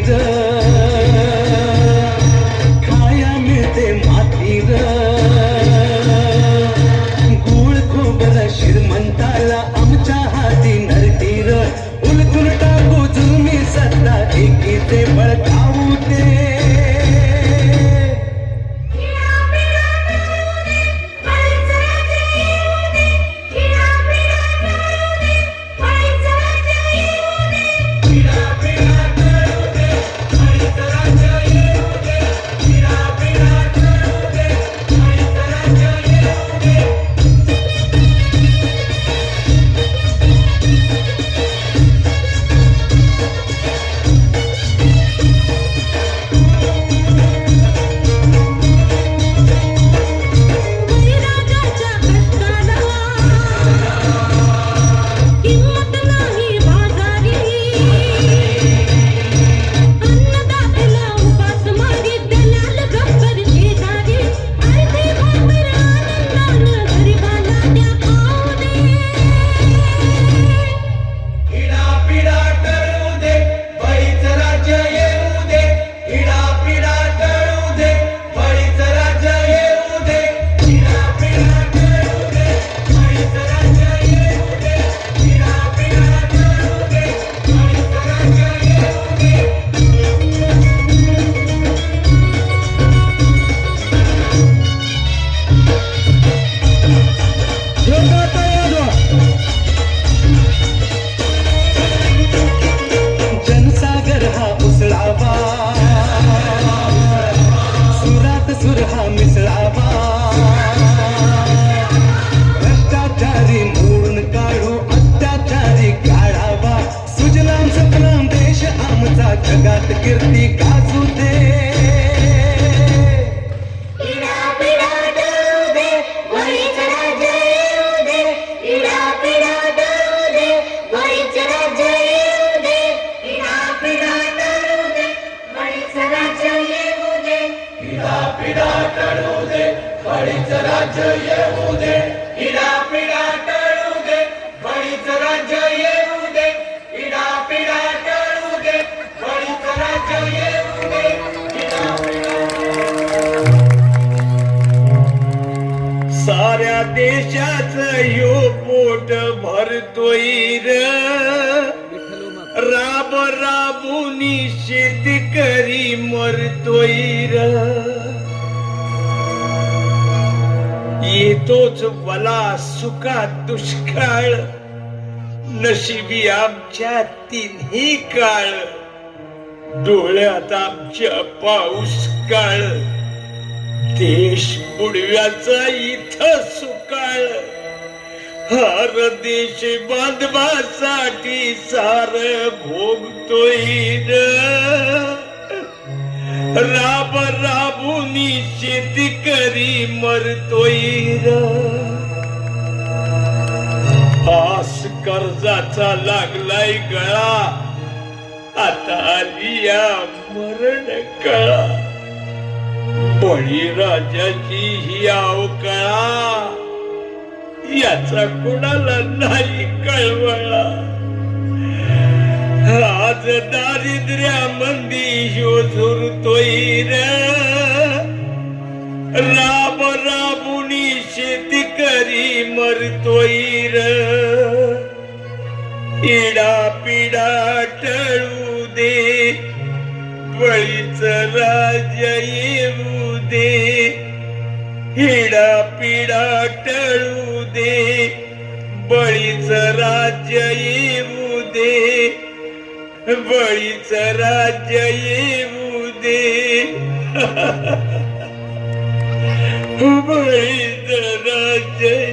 the जगात कीर्ती काजू दे. इडा पिडा टळू दे बळीच राज्य येऊ दे. इडा देशाच यो पोट भरतोय राब राबुनी शेतकरी मरतोय र. येतोच बला सुखा दुष्काळ नशिबी आमच्या तिन्ही काळ. डोळ्यात आमच्या पाऊस काळ. देश बुडव्याचा इथं सुकाळ. हर देश बांधवासाठी सार भोगतोय राब राबुनी शेतकरी मरतोय आस कर्जाचा लागलाय गळा. आता आली या मरण कळा बळीराजाची ही अवकळा याचा कुणाला नाही कळवळा? आज दारिद्र्या मंदी ह्यो झुरतोय राब राबुनी शेतकरी मरतोय इडा पिडा टळू दे. बळीच राजा येऊ दे हिडा पिडा टळू दे बळीच राज्य येऊ दे बळीच राज्य येऊ दे बळीच राज्य